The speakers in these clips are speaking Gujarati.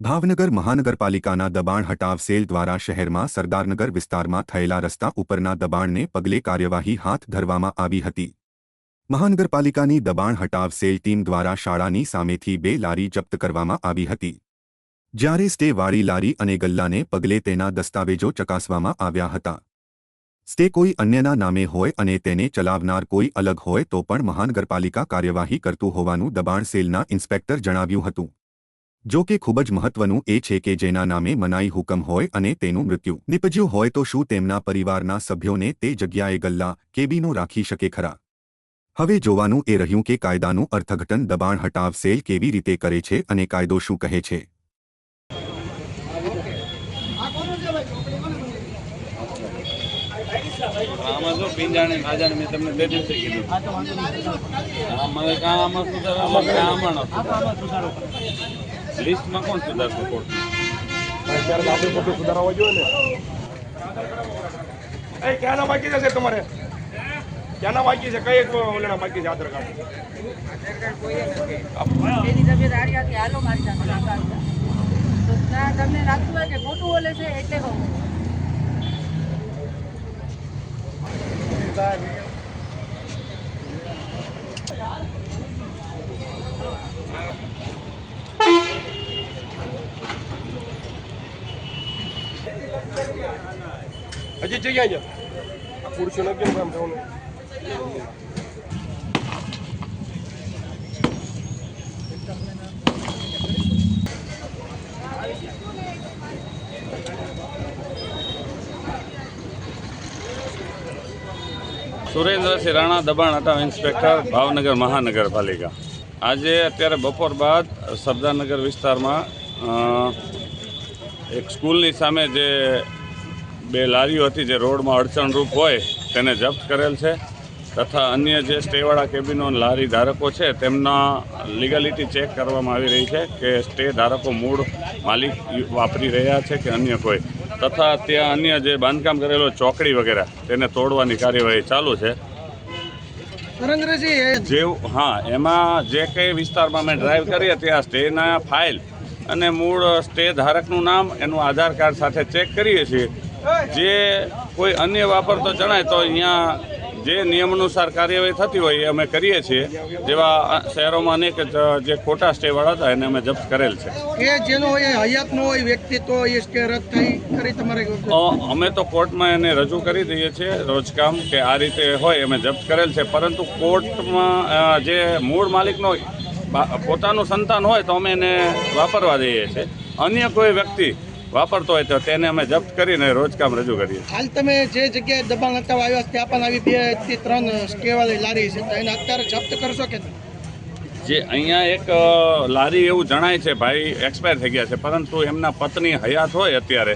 ભાવનગર મહાનગરપાલિકાના દબાણ હટાવ સેલ દ્વારા શહેરમાં સરદારનગર વિસ્તારમાં થયેલા રસ્તા ઉપરના દબાણને પગલે કાર્યવાહી હાથ ધરવામાં આવી હતી. મહાનગરપાલિકાની દબાણ હટાવ સેલ ટીમ દ્વારા શાળાની સામેથી બે લારી જપ્ત કરવામાં આવી હતી. જ્યારે સ્ટેવાળી લારી અને ગલ્લાને પગલે તેના દસ્તાવેજો ચકાસવામાં આવ્યા હતા. સ્ટે કોઈ અન્યના નામે હોય અને તેને ચલાવનાર કોઈ અલગ હોય તો પણ મહાનગરપાલિકા કાર્યવાહી કરતું હોવાનું દબાણ સેલના ઇન્સ્પેક્ટર જણાવ્યું હતું. જો કે ખૂબ જ મહત્વનું એ છે કે જેના નામે મનાઈ હુકમ હોય અને તેનું મૃત્યુ નિપજ્યું હોય તો શું તેમના પરિવારના સભ્યોને તે જગ્યાએ ગલ્લા કેબીનો રાખી શકે ખરા? હવે જોવાનું એ રહ્યું કે કાયદાનું અર્થઘટન દબાણ હટાવ સેલ કેવી રીતે કરે છે અને કાયદો શું કહે છે? આમાં જો પિંજાણે ખાજાને મેં તમને બે દિવસે કીધું. આમાં કાં આમાં સુધારો આમાં સુધારો. લિસ્ટમાં કોણ સુધારશે કોર્ટમાં આપણે બધું સુધારવા જોઈએ ને. એ ક્યાંના બાકી છે તમારે? ક્યાંના બાકી છે? કઈ ઓલેના બાકી છે આધાર કાર્ડ? તમને લાગતું હોય કે ખોટું બોલે છે? એટલે કહું. હજી જઈ છે આ ખુરશી નથી કેમ થવાનું સુરેન્દ્રસિંહ રાણા દબાણ હટાવ ઇન્સ્પેક્ટર, ભાવનગર મહાનગરપાલિકા. આજે અત્યારે બપોર બાદ સરદારનગર વિસ્તારમાં એક સ્કૂલની સામે જે બે લારીઓ હતી જે રોડમાં અડચણરૂપ હોય તેને જપ્ત કરેલ છે તથા અન્ય જે સ્ટેવાળા કેબિનો લારી ધારકો છે તેમના લીગાલિટી ચેક કરવામાં આવી રહી છે કે સ્ટે ધારકો મૂળ માલિક વાપરી રહ્યા છે કે અન્ય કોઈ. તથા ત્યાં અન્ય જે બાંધકામ કરેલો ચોકડી વગેરે તેને તોડવાની કાર્યવાહી ચાલુ છે. જેવું હા એમાં જે કંઈ વિસ્તારમાં અમે ડ્રાઈવ કરીએ ત્યાં સ્ટેના ફાઇલ અને મૂળ સ્ટે ધારકનું નામ એનું આધાર કાર્ડ સાથે ચેક કરીએ છીએ. જે કોઈ અન્ય વાપરતો જણાય તો અહીંયા જે નિયમ અનુસાર કાર્યવાહી થતી હોય એ અમે કરીએ છીએ. જેવા શહેરોમાં અનેક જે ખોટા સ્ટેવાળા હતા એને અમે જપ્ત કરેલ છે. કે જેનો એ હયાત નો હોય વ્યક્તિ તો એ સ્ટે રદ થઈ કરી તમારે? અમે તો કોર્ટમાં એને રજૂ કરી દઈએ છીએ રોજકામ કે આ રીતે હોય અમે જપ્ત કરેલ છે. પરંતુ કોર્ટમાં જે મૂળ માલિકનો પોતાનું સંતાન હોય તો અમે એને વાપરવા દઈએ છીએ. અન્ય કોઈ વ્યક્તિ વાપરતો હોય તો તેને અમે જપ્ત કરીને રોજકામ રજૂ કરીએ હાલ તમે જે જગ્યાએ દબાણ હતા આવ્યા ત્યાં પણ આવી બેથી ત્રણ સ્ટે લારી છે. તો એને અત્યારે જપ્ત કરશો કે જે અહીંયા એક લારી એવું જણાય છે ભાઈ એક્સપાયર થઈ ગયા છે. પરંતુ એમના પત્ની હયાત હોય અત્યારે.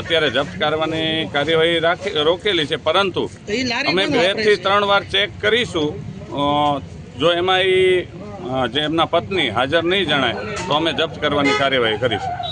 અત્યારે જપ્ત કરવાની કાર્યવાહી રાખી રોકેલી છે. પરંતુ અમે બેથી ત્રણ વાર ચેક કરીશું. જો એમાં એ જે એમના પત્ની હાજર નહીં જણાય તો અમે જપ્ત કરવાની કાર્યવાહી કરીશું.